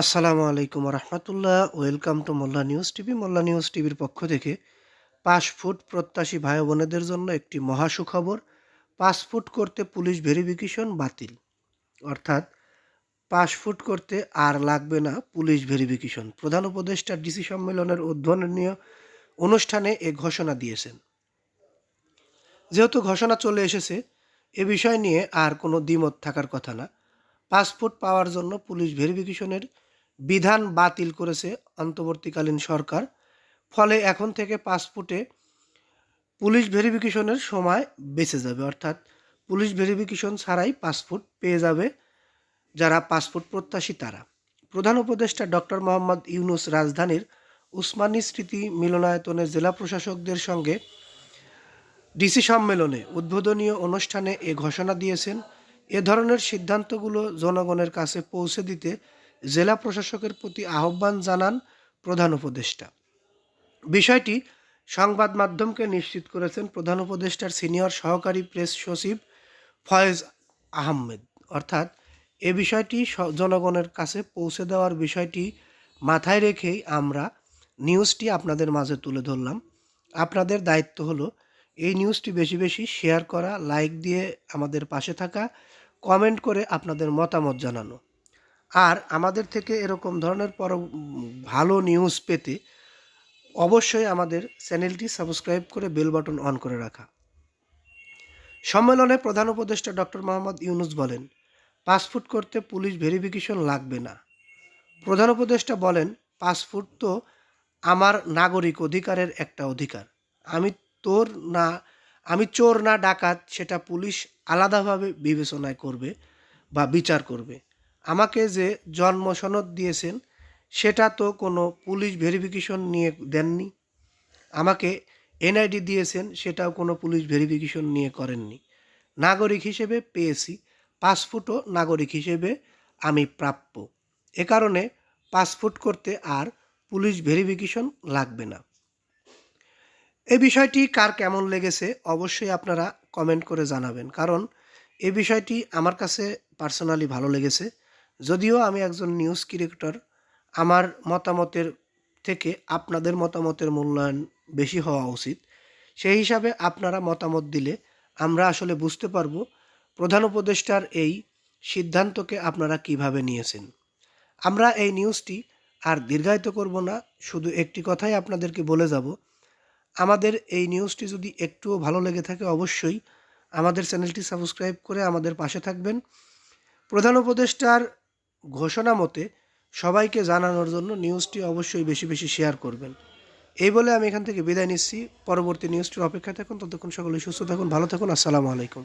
আসসালামু আলাইকুম রহমতুল্লাহ। Welcome to Molla news TV. Molla news টিভির পক্ষ থেকে পাসপোর্ট প্রত্যাশী ভাই বোনেদের জন্য একটি মহা সুখবর পাসপোর্ট করতে পুলিশ ভেরিফিকেশন বাতিল। অর্থাৎ পাসপোর্ট করতে আর লাগবে না পুলিশ ভেরিফিকেশন। প্রধান উপদেষ্টা ডিসি সম্মেলনের উদ্বোধনীয় অনুষ্ঠানে এ ঘোষণা দিয়েছেন। যেহেতু ঘোষণা চলে এসেছে, এ বিষয় নিয়ে আর কোনো দ্বিমত থাকার কথা না। পাসপোর্ট পাওয়ার জন্য পুলিশ ভেরিফিকেশনের বিধান বাতিল করেছে অন্তর্বর্তীকালীন সরকার। ফলে এখন থেকে পাসপোর্টে পুলিশ ভেরিফিকেশনের সময় বেঁচে যাবে। অর্থাৎ পুলিশ ভেরিফিকেশন ছাড়াই পাসপোর্ট পেয়ে যাবে যারা পাসপোর্ট প্রত্যাশী তারা। প্রধান উপদেষ্টা ডক্টর মোহাম্মদ ইউনুস রাজধানীর উসমানী স্মৃতি মিলনায়তনে জেলা প্রশাসকদের সঙ্গে ডিসি সম্মেলনে উদ্বোধনীয় অনুষ্ঠানে এ ঘোষণা দিয়েছেন, এ ধরনের সিদ্ধান্তগুলো জনগণের কাছে পৌঁছে দিতে জেলা প্রশাসকের প্রতি আহ্বান জানান প্রধান উপদেষ্টা। বিষয়টি সংবাদ মাধ্যমকে নিশ্চিত করেছেন প্রধান উপদেষ্টার সিনিয়র সহকারী প্রেস সচিব ফয়েজ আহমেদ। অর্থাৎ এ বিষয়টি জনগণের কাছে পৌঁছে দেওয়ার বিষয়টি মাথায় রেখেই আমরা নিউজটি আপনাদের মাঝে তুলে ধরলাম। আপনাদের দায়িত্ব হলো এই নিউজটি বেশি বেশি শেয়ার করা, লাইক দিয়ে আমাদের পাশে থাকা, কমেন্ট করে আপনাদের মতামত জানানো। আর আমাদের থেকে এরকম ধরনের পর ভালো নিউজ পেতে অবশ্যই আমাদের চ্যানেলটি সাবস্ক্রাইব করে বেল বাটন অন করে রাখা। সম্মেলনে প্রধান উপদেষ্টা ডক্টর মোহাম্মদ ইউনুস বলেন পাসপোর্ট করতে পুলিশ ভেরিফিকেশন লাগবে না। প্রধান উপদেষ্টা বলেন পাসপোর্ট তো আমার নাগরিক অধিকারের একটা অধিকার। আমি তোর না, আমি চোর না, ডাকাত, সেটা পুলিশ আলাদাভাবে বিবেচনায় করবে বা বিচার করবে। আমাকে যে জন্ম সনদ দিয়েছেন, সেটা তো কোনো পুলিশ ভেরিফিকেশন নিয়ে দেননি। আমাকে এনআইডি দিয়েছেন, সেটাও কোনো পুলিশ ভেরিফিকেশন নিয়ে করেননি। নাগরিক হিসেবে পেয়েছি, পাসপোর্টও নাগরিক হিসেবে আমি প্রাপ্য। এ কারণে পাসপোর্ট করতে আর পুলিশ ভেরিফিকেশন লাগবে না। এই বিষয়টি কার কেমন লেগেছে, অবশ্যই আপনারা কমেন্ট করে জানাবেন, কারণ এই বিষয়টি আমার কাছে পার্সোনালি ভালো লেগেছে। যদিও আমি একজন নিউজ ক্রিয়েটর আমার মতামতের থেকে আপনাদের মতামতের মূল্যায়ন বেশি হওয়া উচিত। সেই হিসাবে আপনারা মতামত দিলে আমরা আসলে বুঝতে পারব প্রধান উপদেষ্টার এই সিদ্ধান্তকে আপনারা কীভাবে নিয়েছেন। আমরা এই নিউজটি আর দীর্ঘায়িত করব না, শুধু একটি কথাই আপনাদেরকে বলে যাব। আমাদের এই নিউজটি যদি একটুও ভালো লেগে থাকে অবশ্যই আমাদের চ্যানেলটি সাবস্ক্রাইব করে আমাদের পাশে থাকবেন। প্রধান উপদেষ্টার ঘোষণা মতে সবাইকে জানানোর জন্য নিউজটি অবশ্যই বেশি বেশি শেয়ার করবেন। এই বলে আমি এখান থেকে বিদায় নিচ্ছি। পরবর্তী নিউজটির অপেক্ষায় থাকুন। ততক্ষণ সকলে সুস্থ থাকুন, ভালো থাকুন। আসসালামু আলাইকুম।